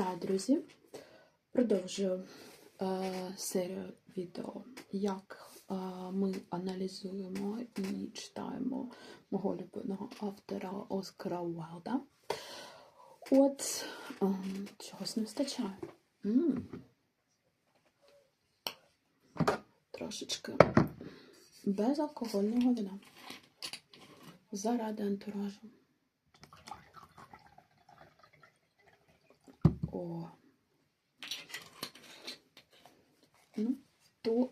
Вітаю, друзі! Продовжую е, серію відео, як е, ми аналізуємо і читаємо мого улюбленого автора Оскара Уайлда. От е, чогось не вистачає. м Трошечки безалкогольного вина. Заради антуражу. О. Ну, то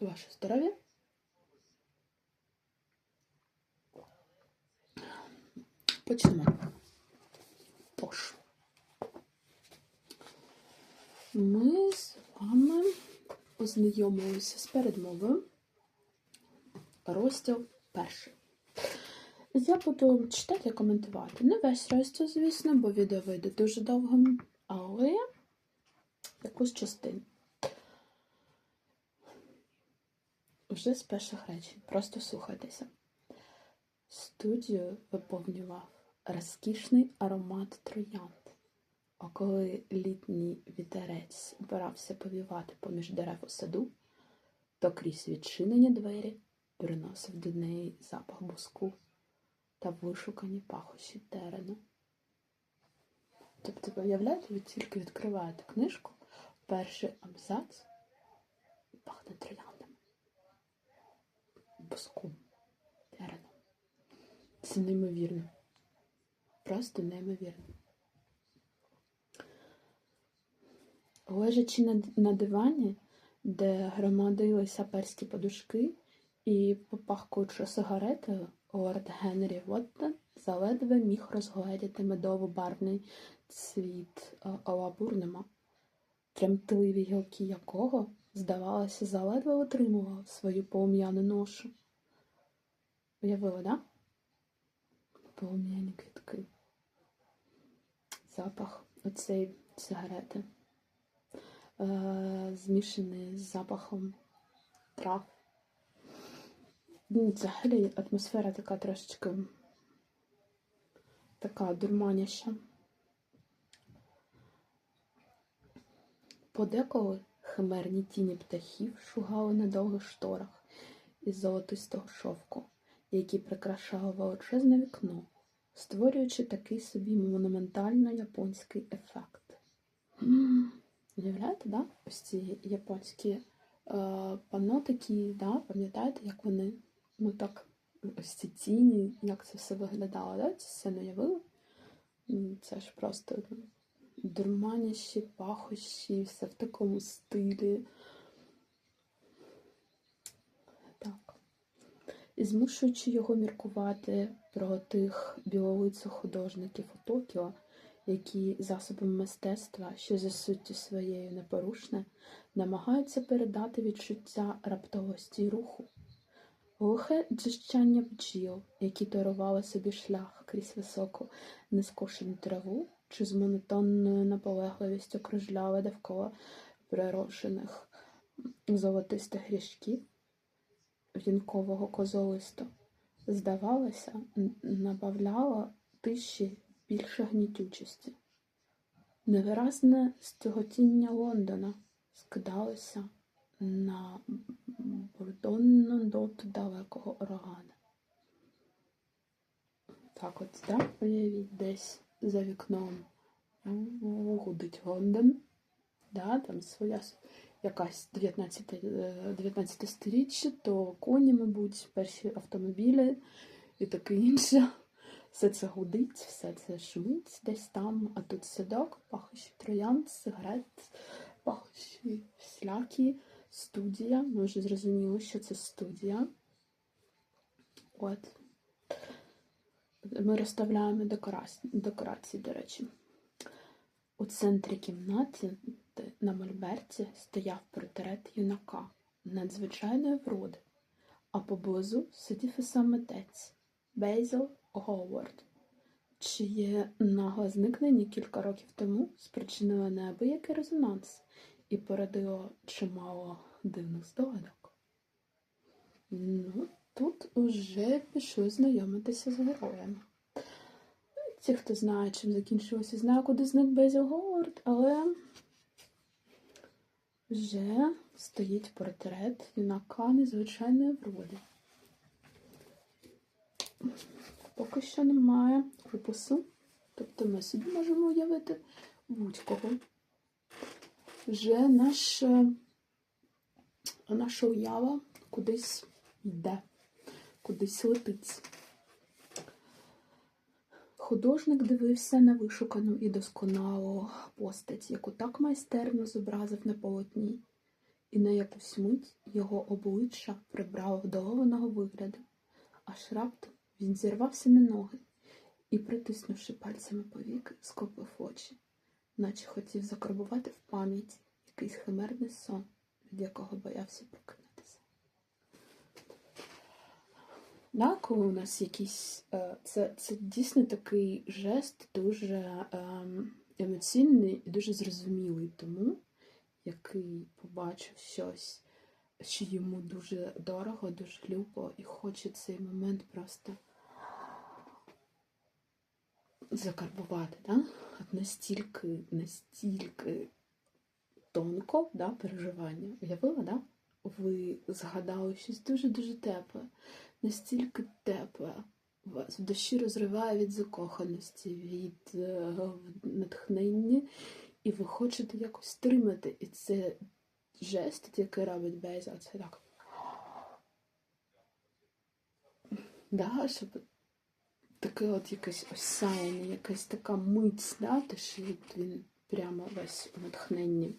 ваше здоров'я. Почнемо. Тож. Ми з вами познайомилися з передмовою. Розділ перший. Я буду читати і коментувати. Не весь розділ, звісно, бо відео вийде дуже довгим, але якусь частину. Вже з перших речень. Просто слухайтеся. Студію виповнював розкішний аромат троянд. А коли літній вітерець збирався повівати поміж дерев у саду, то крізь відчинені двері приносив до неї запах буску та вишукані пахощі терену. Тобто, уявляєте, ви тільки відкриваєте книжку, перший абзац пахне трояндами. Буском, тереном. Це неймовірно. Просто неймовірно. Лежачи на дивані, де громадилися перські подушки і попахкуючи сигаретою, лорд Генрі Воттон заледве міг розгледіти медово-барвний цвіт алабурнема, тремтливі гілки якого, здавалося, заледве отримував свою полум'яну ношу. Уявили, да? Полум'яні квітки. Запах оцеї сигарети, е, змішаний з запахом трав. Ну, Взагалі атмосфера така трошечки така дурманяща. Подеколи химерні тіні птахів шугали на довгих шторах із золотистого шовку, які прикрашало величезне вікно, створюючи такий собі монументально японський ефект. Уявляєте, да? Ось ці японські е, панно такі, да? пам'ятаєте, як вони ну так, ось ці тіні, як це все виглядало, да? Це все не уявили? Це ж просто ну, пахощі, все в такому стилі. Так. І змушуючи його міркувати про тих білолицих художників у Токіо, які засобами мистецтва, що за суттю своєю непорушне, намагаються передати відчуття раптовості руху. Глухе дзижчання бджіл, які дарували собі шлях крізь високу нескошену траву, чи з монотонною наполегливістю кружляли довкола прирошених золотистих ріжків вінкового козолисту, здавалося, набавляло тиші більше гнітючості. Невиразне стяготіння Лондона скидалося на бурдонну ноту далекого органа. Так от, уявіть, десь за вікном ну, гудить Лондон, да, там своя якась 19, е, 19 сторіччя, то коні, мабуть, перші автомобілі і таке інше. Все це гудить, все це шумить десь там, а тут садок, пахощі троянд, сигарет, пахощі всілякі, студія. Ми вже зрозуміли, що це студія. От. Ми розставляємо декорації, декорації, до речі. У центрі кімнати на мольберті стояв портрет юнака надзвичайної вроди, а поблизу сидів і сам митець Бейзел Говард, чиє нагле зникнення кілька років тому спричинило неабиякий резонанс і породило чимало дивних здогадок. Ну, тут уже пішли знайомитися з героями. Ті, хто знає, чим закінчилося, знає, куди зник Безіл Говард, але вже стоїть портрет юнака незвичайної вроди. Поки що немає припису, тобто ми собі можемо уявити будь-кого. Вже наша, наша уява кудись йде, кудись летить. Художник дивився на вишукану і досконалу постать, яку так майстерно зобразив на полотні, і на якусь мить його обличчя прибрало вдоволеного вигляду, аж раптом він зірвався на ноги і, притиснувши пальцями повіки, склопив очі, наче хотів закарбувати в пам'яті якийсь химерний сон, від якого боявся прокинутися. Да, коли у нас якийсь. е, Це, це дійсно такий жест дуже ем, емоційний і дуже зрозумілий тому, який побачив щось, що йому дуже дорого, дуже любо, і хоче цей момент просто закарбувати. Да? От настільки, настільки тонко да, переживання. Уявила, да? Ви згадали щось дуже-дуже тепле настільки тепле. Вас в душі розриває від закоханості, від е, натхнення, і ви хочете якось стримати. І це жест, який робить Бейза, це так. Да, щоб таке от якесь осяяння, якась така мить, да, те, що він прямо весь у натхненні.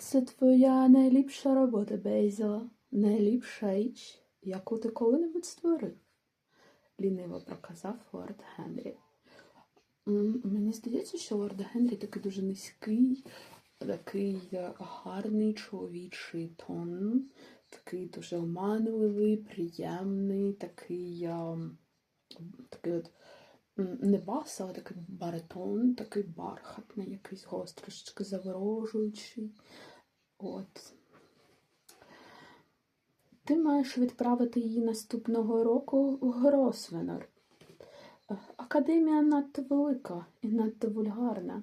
Це твоя найліпша робота, Бейзела, найліпша річ, яку ти коли-небудь створив, ліниво проказав лорд Генрі. Мені здається, що лорд Генрі такий дуже низький, такий е, гарний чоловічий тон, такий дуже оманливий, приємний, такий, е, такий от не бас, але такий баритон, такий бархатний, якийсь голос трошечки заворожуючий. От. Ти маєш відправити її наступного року в Гросвенор. Е, Академія надто велика і надто вульгарна.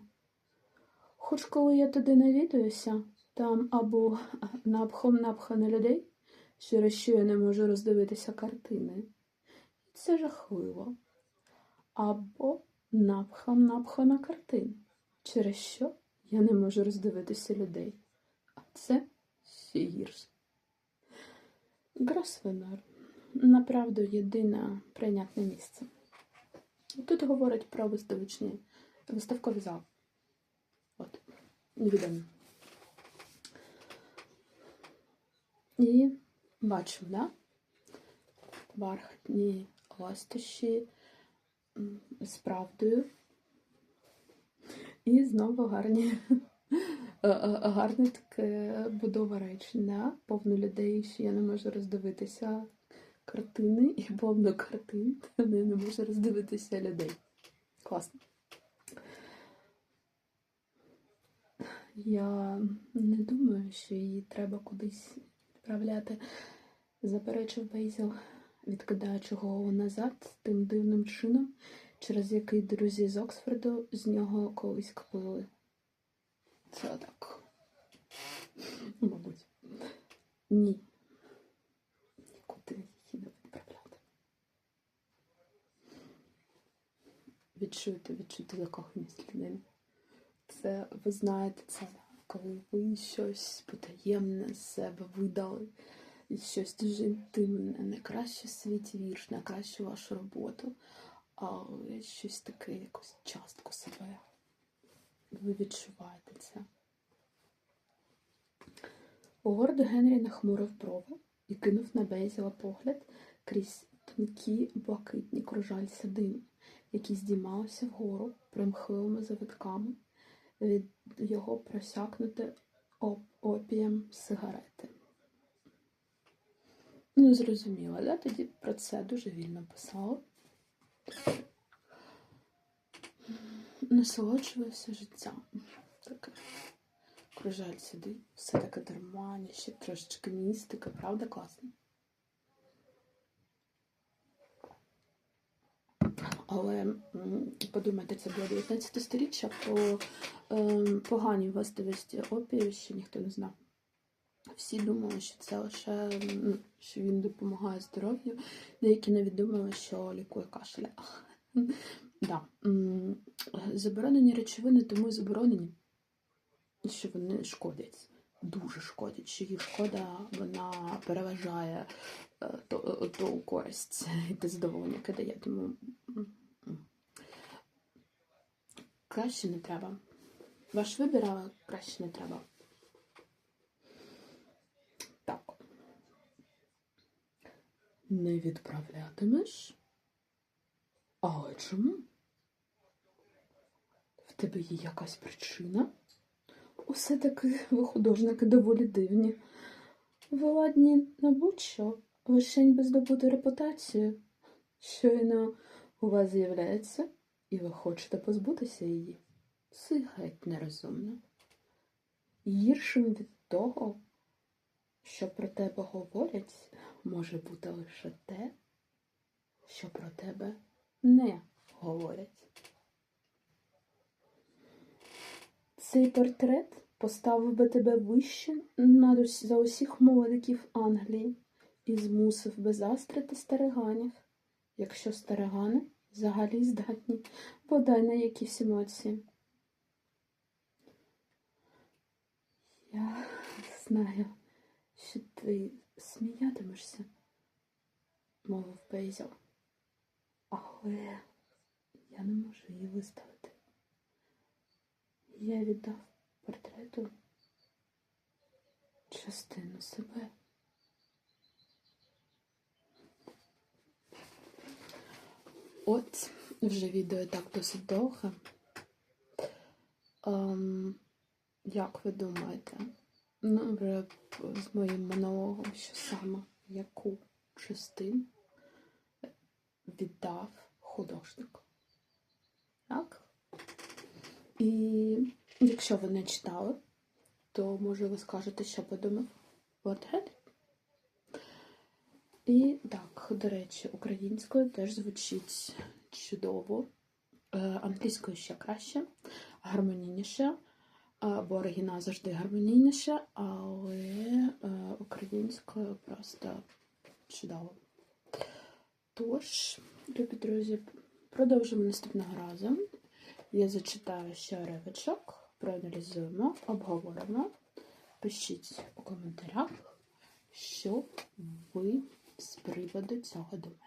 Хоч коли я туди навідуюся, там або напхом напхано людей, через що я не можу роздивитися картини. Це жахливо. Або напхом напхано картин, через що я не можу роздивитися людей. А це гірше. Гросвенор направду єдине прийнятне місце. Тут говорять про виставочні виставковий зал. От, невідомо. І бачимо, да? Бархатні ластощі з правдою. І знову гарні, е, е, гарне таке будова речення, повно людей, що я не можу роздивитися картини, і повно картин, я не можу роздивитися людей. Класно. Я не думаю, що її треба кудись відправляти. Заперечив Бейзіл, відкидаючи голову назад тим дивним чином, через який друзі з Оксфорду з нього колись кпили. Це так. Мабуть. Ні. Нікуди її не відправляти. Відчуйте, відчуйте закоханість людини. Це ви знаєте це, коли ви щось потаємне з себе видали, і щось дуже інтимне, не краще світі вірш, не краще вашу роботу, але щось таке, якусь частку себе. Ви відчуваєте це. Лорд Генрі нахмурив брови і кинув на Бейзіла погляд крізь тонкі блакитні кружальця диму, які здіймалися вгору примхливими завитками від його просякнути опієм сигарети. Ну, зрозуміло, да? тоді про це дуже вільно писала. Насолоджувався життям. Таке. Кружаль сюди, все таке дармання, ще трошечки містика, правда класно. Але подумайте, це було 19 сторіччя, по е, погані властивості опію ще ніхто не знав. Всі думали, що це лише що він допомагає здоров'ю. Деякі навіть думали, що лікує кашель. Да. Заборонені речовини тому заборонені, що вони шкодять. Дуже шкодять, що їх шкода вона переважає е, ту, ту користь і задоволення, яке дає. Тому краще не треба. Ваш вибір, але краще не треба. Так. Не відправлятимеш? Але чому? В тебе є якась причина? Усе таки ви художники доволі дивні. Ви ладні на будь-що, лишень би здобути репутацію. Щойно у вас з'являється, і ви хочете позбутися її. Це геть нерозумно. Гіршим від того, що про тебе говорять, може бути лише те, що про тебе не говорять. Цей портрет поставив би тебе вище за усіх молодиків Англії і змусив би застрити стариганів, якщо старигани взагалі здатні бодай на якісь емоції. Я знаю, що ти сміятимешся, мовив Бейзел. Але я не можу її виставити. Я віддав портрету частину себе. От вже відео і так досить довге. Ем, як ви думаєте? Вже з моїм монологом, що саме яку частину віддав художник? Так? І якщо ви не читали, то може ви скажете, що подумав Watthead? І так, до речі, українською теж звучить чудово, Е, англійською ще краще, гармонійніше, бо оригінал завжди гармонійніше, але е, українською просто чудово. Тож, любі друзі, продовжимо наступного разу. Я зачитаю ще ривочок, проаналізуємо, обговоримо. Пишіть у коментарях, що ви з приводу цього думаєте.